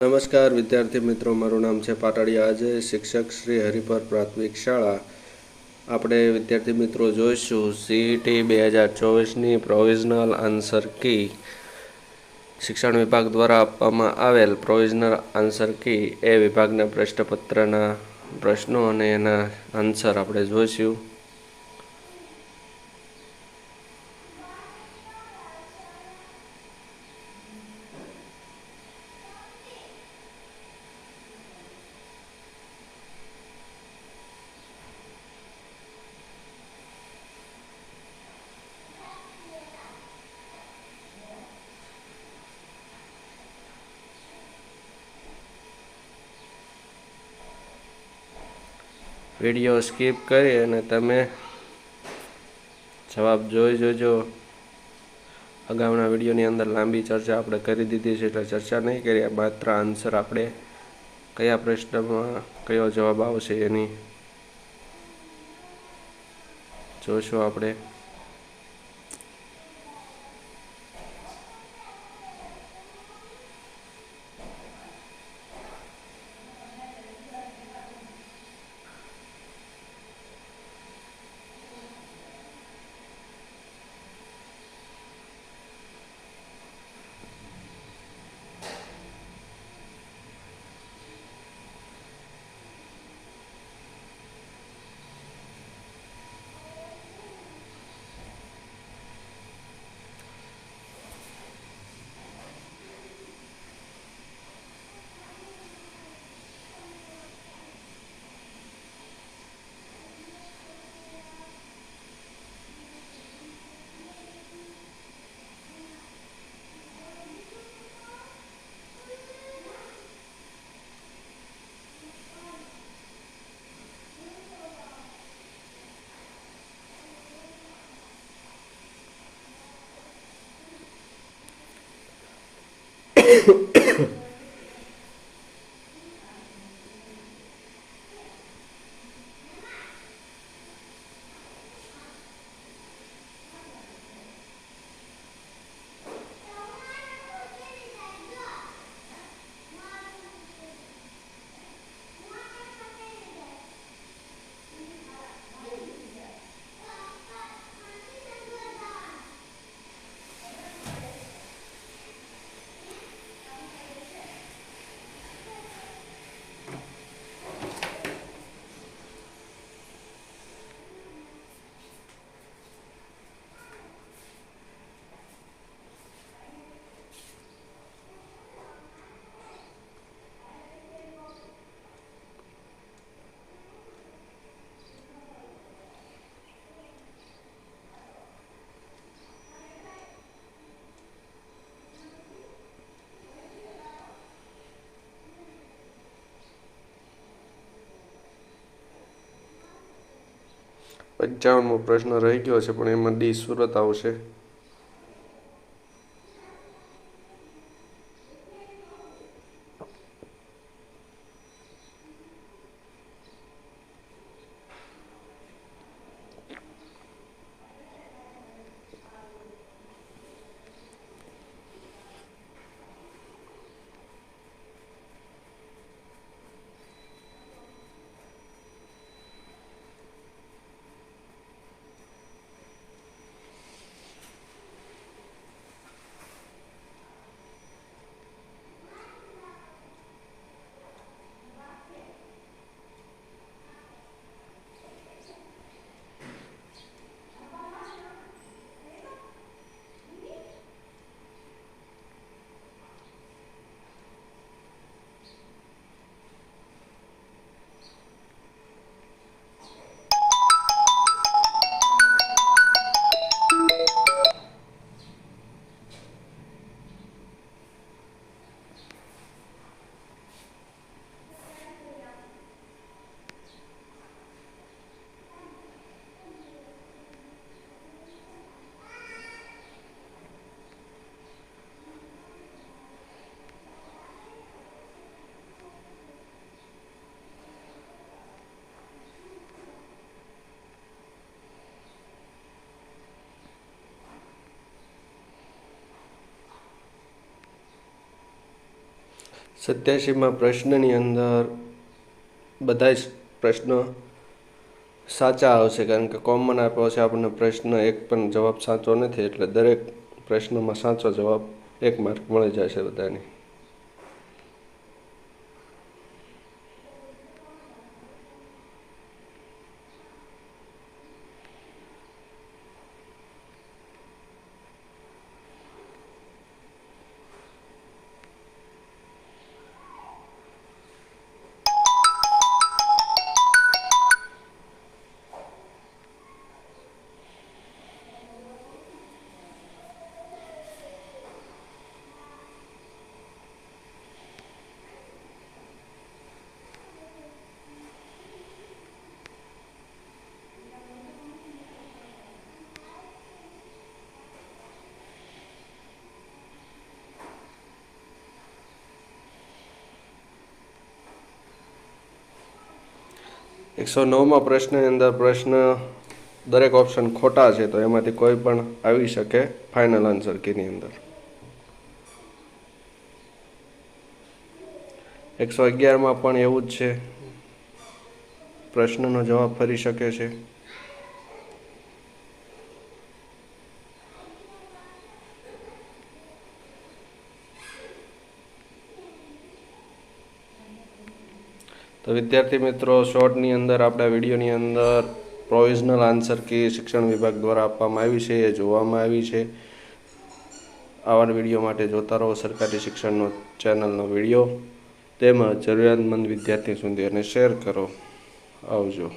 નમસ્કાર, વિદ્યાર્થી મિત્રો. મારું નામ છે પાટડિયા આજે. શિક્ષક શ્રી હરિપર પ્રાથમિક શાળા. આપણે વિદ્યાર્થી મિત્રો જોઈશું સીઈટી બે હજાર ચોવીસની પ્રોવિઝનલ આન્સર કી શિક્ષણ વિભાગ દ્વારા આપવામાં આવેલ પ્રોવિઝનલ આન્સર કી એ વિભાગના પ્રશ્નપત્રના પ્રશ્નો અને એના આન્સર આપણે જોઈશું. વીડિયો સ્કીપ કરી અને તમે જવાબ જોઈ જોજો. અગાઉના વિડીયોની અંદર લાંબી ચર્ચા આપણે કરી દીધી છે એટલે ચર્ચા નહીં કરી માત્ર આન્સર આપણે કયા પ્રશ્નમાં કયો જવાબ આવશે એની જોશું આપણે. えっ? પંચાવનમો પ્રશ્ન રહી ગયો છે પણ એમાં ડી સુરત આવશે. સત્યાસીમાં પ્રશ્નની અંદર બધા જ પ્રશ્ન સાચા આવશે, કારણ કે કોમન આપ્યો છે આપણને પ્રશ્ન એક પણ જવાબ સાચો નથી, એટલે દરેક પ્રશ્નમાં સાચો જવાબ એક માર્ક મળી જશે બધાને. એકસો નવમાં પ્રશ્નની અંદર પ્રશ્ન દરેક ઓપ્શન ખોટા છે, તો એમાંથી કોઈ પણ આવી શકે ફાઇનલ આન્સર કીની અંદર. એકસો અગિયારમાં પણ એવું જ છે. પ્રશ્નનો જવાબ ફરી શકે છે. તો વિદ્યાર્થી મિત્રો, શોર્ટની અંદર આપણા વિડીયોની અંદર પ્રોવિઝનલ આન્સર કી શિક્ષણ વિભાગ દ્વારા આપવામાં આવી છે, એ જોવામાં આવી છે. આવા વીડિયો માટે જોતા રહો સરકારી શિક્ષણનો ચેનલનો વીડિયો. તેમજ જરૂરિયાતમંદ વિદ્યાર્થી સુધી અને શેર કરો. આવજો.